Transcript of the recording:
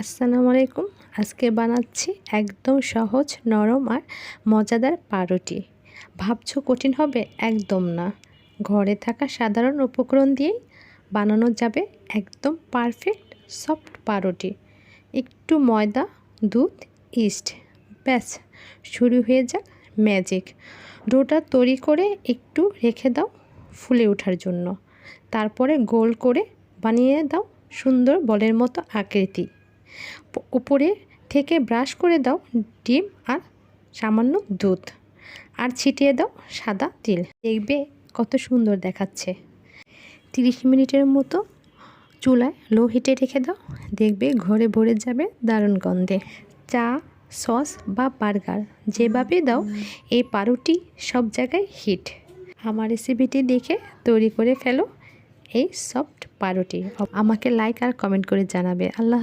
আসসালামু আলাইকুম। আজকে বানাচ্ছি একদম সহজ, নরম আর মজাদার পাউরুটি। ভাবছ কঠিন হবে? একদম না। ঘরে থাকা সাধারণ উপকরণ দিয়েই বানানো যাবে একদম পারফেক্ট সফট পাউরুটি। একটু ময়দা, দুধ, ইস্ট, ব্যাস, শুরু হয়ে যাক ম্যাজিক ডোটা তৈরি করে একটু রেখে দাও ফুলে ওঠার জন্য। তারপরে গোল করে বানিয়ে দাও সুন্দর বলের মতো আকৃতি। উপরে থেকে ব্রাশ করে দাও ডিম আর সামান্য দুধ। আর ছিটিয়ে দাও সাদা তিল। দেখবে কত সুন্দর দেখাচ্ছে। তিরিশ মিনিটের মতো চুলায় লো হিটে রেখে দাও। দেখবে ঘরে ভরে যাবে দারুণ গন্ধে। চা, সস বা বার্গার যেভাবে দাও, এই পারুটি সব জায়গায় হিট। আমার রেসিপিটি দেখে তৈরি করে ফেলো এই সফট পারুটি। আমাকে লাইক আর কমেন্ট করে জানাবে। আল্লাহ।